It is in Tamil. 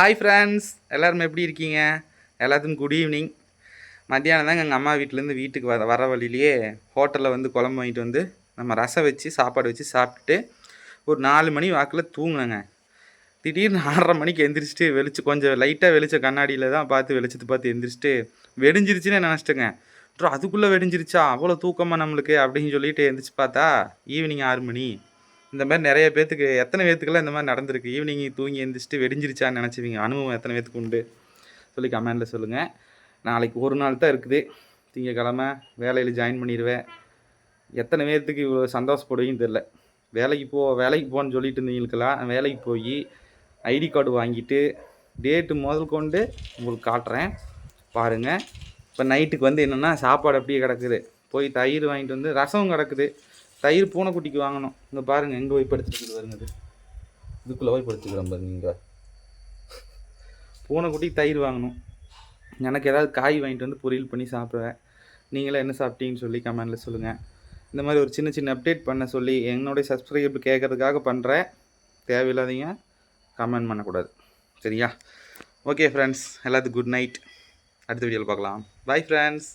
ஹாய் ஃப்ரெண்ட்ஸ் எல்லோரும் எப்படி இருக்கீங்க? எல்லாத்துக்கும் குட் ஈவினிங் மத்தியானம் தாங்க எங்கள் அம்மா வீட்டிலேருந்து வீட்டுக்கு வர வர வழியிலேயே ஹோட்டலில் வந்து குழம்பு வாங்கிட்டு வந்து நம்ம ரசம் வச்சு சாப்பாடு வச்சு சாப்பிட்டுட்டு ஒரு நாலு மணி வாக்கில் தூங்கினேங்க. திடீர்னு ஆறரை மணிக்கு எந்திரிச்சிட்டு வெளிச்சு கொஞ்சம் லைட்டாக வெளிச்ச கண்ணாடியில் தான் பார்த்து வெளிச்சத்தை பார்த்து எந்திரிச்சிட்டு வெடிஞ்சிருச்சுன்னு நினச்சிட்டேங்க. அப்புறம் அதுக்குள்ளே வெடிஞ்சிருச்சா? அவ்வளோ தூக்கமாக நம்மளுக்கு அப்படின்னு சொல்லிட்டு எந்திரிச்சு பார்த்தா ஈவினிங் ஆறு மணி. இந்த மாதிரி நிறைய பேர்த்துக்கு எத்தனை பேர்த்துக்கெல்லாம் இந்த மாதிரி நடந்திருக்கு? ஈவினிங் தூங்கி எழுந்திரிச்சிட்டு வெடிஞ்சிருச்சான்னு நினச்சிவிங்க அனுபவம் எத்தனை பேத்துக்கு உண்டு? சொல்லி கமெண்டில் சொல்லுங்கள் நாளைக்கு ஒரு நாள் தான் இருக்குது. திங்கக்கிழமை வேலையில் ஜாயின் பண்ணிடுவேன் எத்தனை பேர்த்துக்கு இவ்வளோ சந்தோஷப்படுவீங்கன்னு தெரில வேலைக்கு போ வேலைக்கு போன்னு சொல்லிட்டு இருந்தீங்களுக்கெல்லாம் வேலைக்கு போய் ஐடி கார்டு வாங்கிட்டு டேட்டு முதல் கொண்டு உங்களுக்கு காட்டுறேன். பாருங்கள் இப்போ நைட்டுக்கு வந்து என்னென்னா சாப்பாடு அப்படியே கிடக்குது. போய் தயிர் வாங்கிட்டு வந்து ரசம் கிடக்குது. தயிர் பூனைக்குட்டிக்கு வாங்கணும். இங்கே பாருங்கள் எங்கே போய் படுத்துக்கிட்டு பாருங்க இது. இதுக்குள்ளே போய் படுத்துக்கிறேன் பாருங்க இங்கே. பூனைக்குட்டிக்கு தயிர் வாங்கணும். எனக்கு ஏதாவது காய் வாங்கிட்டு வந்து பொரியல் பண்ணி சாப்பிடுவேன். நீங்களே என்ன சாப்பிட்டீங்கன்னு சொல்லி கமெண்டில் சொல்லுங்கள் இந்த மாதிரி ஒரு சின்ன சின்ன அப்டேட் பண்ண சொல்லி என்னுடைய சப்ஸ்கிரைபர் கேட்கறதுக்காக பண்ணுறேன் தேவையில்லாதீங்க கமெண்ட் பண்ணக்கூடாது. சரியா? ஓகே ஃப்ரெண்ட்ஸ் எல்லாத்துக்கும் குட் நைட் அடுத்த வீடியோவில் பார்க்கலாம். Bye friends